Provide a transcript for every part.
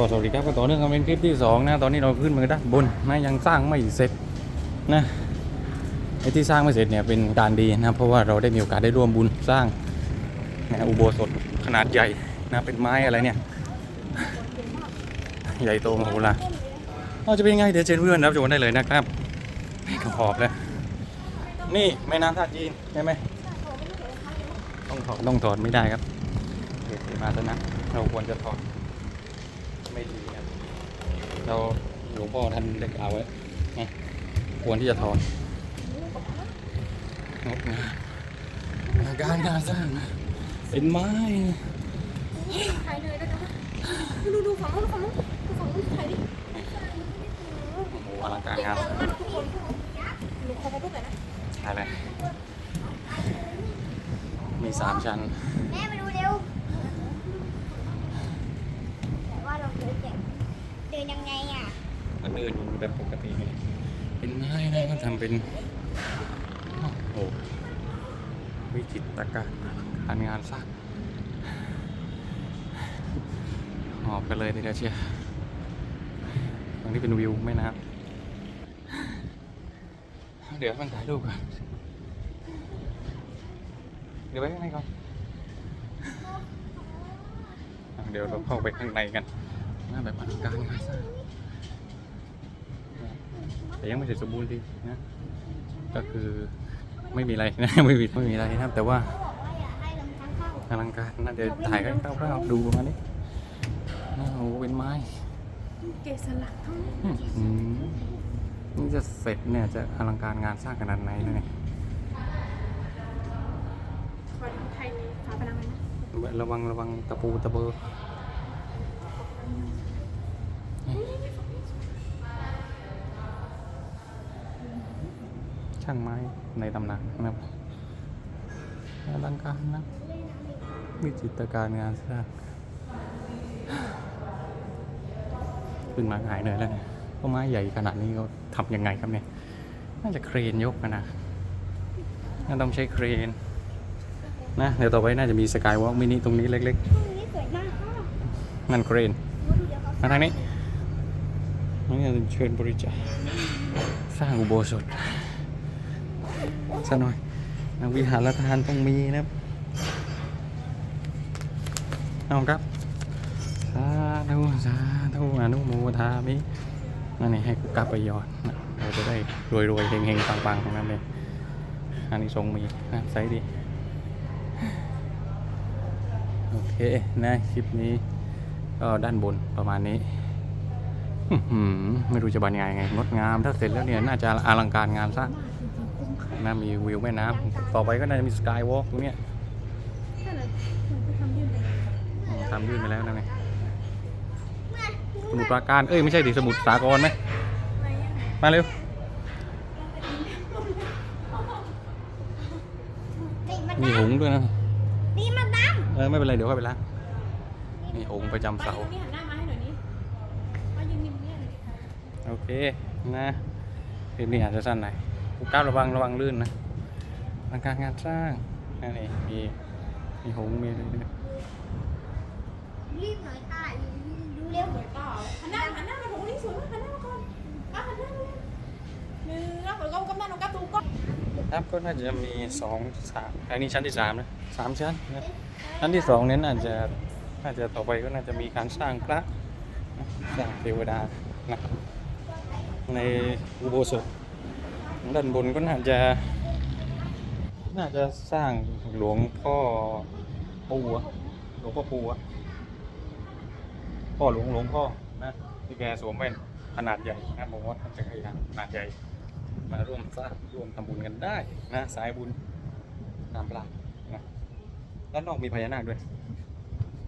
ก็สวัสดีครับก็ต่อเนื่องกันเป็นคลิปที่สองนะ ตอนนี้เราขึ้นมาด้านบนนะยังสร้างไม่เสร็จนะไอ้ที่สร้างไม่เสร็จเนี่ยเป็นการดีนะเพราะว่าเราได้มีโอกาสได้ร่วมบุญสร้างนะอุโบสถขนาดใหญ่นะเป็นไม้อะไรเนี่ย ใหญ่โตมโหฬารเราจะเป็นยังไงเดี๋ยวเชิญเพื่อนรับชมได้เลยนะครับขอบเลยนี่แม่น้ำท่าจีนใช่ไหมต้องถอดต้องถอดไม่ได้ครับเดี๋ยวมาซะนะเราควรจะถอด ไม่ดีครับเราหลวงพ่อท่านได้กล่าวไว้ไงควรที่จะถอนงดงามการงานสร้างเป็นไม้ถ่ายเลยนะคะดูดูฝั่งนู้นฝั่งนู้นดูฝั่งนู้นถ่ายดิโอ้โหอลังการงานทุกคนหนูขอมาพูดหน่อยนะอะไรมีสามชั้น แม่มาดูเร็วแต่ว่าเราเดินเจ็บเดินยังไงอะ ก็เดินแบบปกติเลยเป็นไม้นะก็ทำเป็นโอ้โหวิจิตรการการงานสร้างหอบกันเลยทีเดียวเชียวตรงนี้เป็นวิวแม่น้ำเดี๋ยวมันถ่ายรูปก่อนเดี๋ยวไปข้างในก่อนเดี๋ยวเราเข้าไปข้างในกันหน้าแบบอลังการงานสร้าง แต่ยังไม่เสร็จสมบูรณ์ดีนะ ก็คือไม่มีอะไรนะไม่มีไม่มีอะไรนะครับแต่ว่าบอกว่าอย่าให้ลำทางเข้าอลังการนะเดี๋ยวถ่ายให้คร่าวๆดูประมาณนี้โอ้โหเป็นไม้เกสลักทั้งอื้อหือนี่จะเสร็จเนี่ยจะอลังการงานสร้างขนาดไหนนะเนี่ยขอดูไทยฝาผนังเลยนะระวังระวังตะปูตะเบอ ช่างไม้ในตำหนักนะครับอลังการนะวิจิตการงานสร้างขึ้นมาหายเหนื่อยแล้วเนี่ยเพราะไม้ใหญ่ขนาดนี้เขาทำยังไงครับเนี่ย น่าจะเครนยกนะนะน่าต้องใช้เครน นะ เดี๋ยวต่อไปน่าจะมีสกายวอล์กมินิตรงนี้เล็กห้องนี้สวยมากค่ะๆนั่นเครน มาทางนี้นี่เชิญบริจาคสร้างอุโบสถ สักหน่อยนะวิหารทานต้องมีนะครับเอาครับสาธุสาธุอนุโมทามินั่นนี่ให้กูกลับไปย้อนะเราจะได้รวยๆเฮงๆปังๆของนั้นเลยอันนี้ทรงมีนะใส่ดีโอเคนะคลิปนี้ก็ด้านบนประมาณนี้ไม่รู้จะบรรยายไงงดงามถ้าเสร็จแล้วเนี่ยน่าจะอลังการงานสร้าง นะมีวิวแม่น้ำต่อไปก็น่าจะมีสกายวอล์กตรงเนี้ยแค่นั้นหนูไปทำยื่นเลยอืมทำยื่นไปแล้วนะไงสมุทรปราการ เอ้ย ไม่ใช่ดิสมุทรสาครไหมอะไรยังไงมาเร็วนี่มามีดัหงงส์ด้วยนะนี่มาดังเออ ไม่เป็นไร เดี๋ยวค่อยไปล้างนี่หงส์ประจำมาเสายืนนี่หันหน้ามาให้หน่อยนี่มายืนนิ่มเนี่ยเลยโอเค นะคลิปนี้อาจจะสั้นหน่อย กูก้าวระวังระวังลื่นนะอลังการงานสร้างนั่นเองมีมีหงส์มีอะไรด้วยรีบหน่อยตาดูเร็วสวยเปล่าหันหน้าหันหน้ามาโถนี่สวยมากหันหน้ามาก่อนอะหันหน้ามาเลยหนึ่งแล้วก็ก้มก้มหน้าลงกระตูก้มครับก็น่าจะมีสองสามอันนี้ชั้นที่สามนะสามชั้นนะชั้นที่สองเน้นอาจจะน่าจะต่อไปก็น่าจะมีการสร้างพระสร้างเทวดานะในอุโบสถ ด้านบนก็น่าจะ น่าจะสร้างหลวงพ่อปู่อะหลวงพ่อปู่อะพ่อหลวงหลวงพ่อนะที่แกสวมแว่นขนาดใหญ่นะผมว่าท่านจะขยันขนาดใหญ่ มาร่วมสร้างร่วมทำบุญกันได้นะสายบุญตามปลานะด้านนอกมีพญานาคด้วย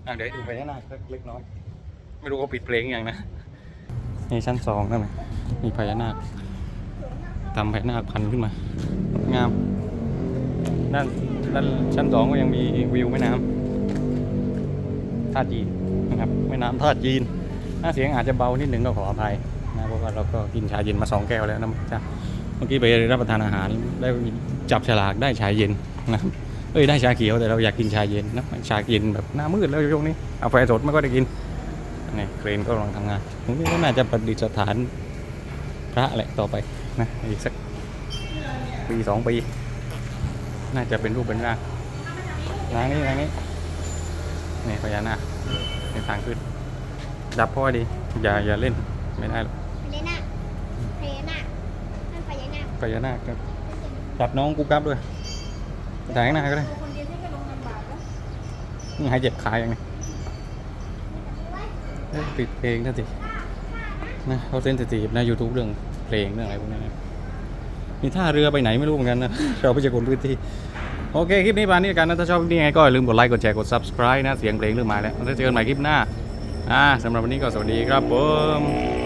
อะเดี๋ยวดูพญานาคเล็กน้อย ไม่รู้เขาปิดเพลงอย่างนะนี่ชั้นสองนั่นไงมีพญานาค ทำพญานาพันขึ้นมา งาม ด้านด้านชั้นสองก็ยังมีวิวแม่น้ำท่าจีนนะครับแม่น้ำท่าจีนหน้าเสียงอาจจะเบานิดหนึ่งก็ขออภัยนะเพราะว่าเราก็กินชาเย็นมาสองแก้วแล้วนะจ๊ะเมื่อกี้ไปรับประทานอาหารได้จับฉลากได้ชาเย็นนะเอ้ยได้ชาเขียวแต่เราอยากกินชาเย็นนะชาเย็นแบบหน้ามืดแล้วช่วงนี้กาแฟสดไม่ก็ได้กินนี่เครนก็กำลังทำงานตรงนี้ก็น่าจะประดิษฐาน พระแหละต่อไปนะอีกสักปีสองปี น่าจะเป็นรูปเป็นร่างทางนี้ทางนี้นี่พญานาคในทางขึ้น ดับพ่อดี อย่าอย่าเล่นไม่ได้หรอกพญานาคพญานาคนั่นพญานาคพญานาคครับจับน้องกูกลับด้วยถ่ายข้างหน้าก็ได้ตัวคนเดียวที่ก็ลงลำบากแล้วมึงหายเจ็บขาอย่างนี้เอ้ยปิดเพลงนั่นสิ นะเขาเซนสิทีฟนะยูทูบเรื่องเพลงเรื่องอะไรพวกนี้นะมีท่าเรือไปไหนไม่รู้เหมือนกันนะ เราไม่ใช่คนพื้นที่ โอเค คลิปนี้ประมาณนี้กันนะ ถ้าชอบคลิปนี้ยังไงก็อย่าลืมกดไลค์ กดแชร์ กด subscribe นะ เสียงเพลงเรื่องมาแล้ว แล้วเจอกันใหม่คลิปหน้า อ่าสำหรับวันนี้ก็สวัสดีครับผม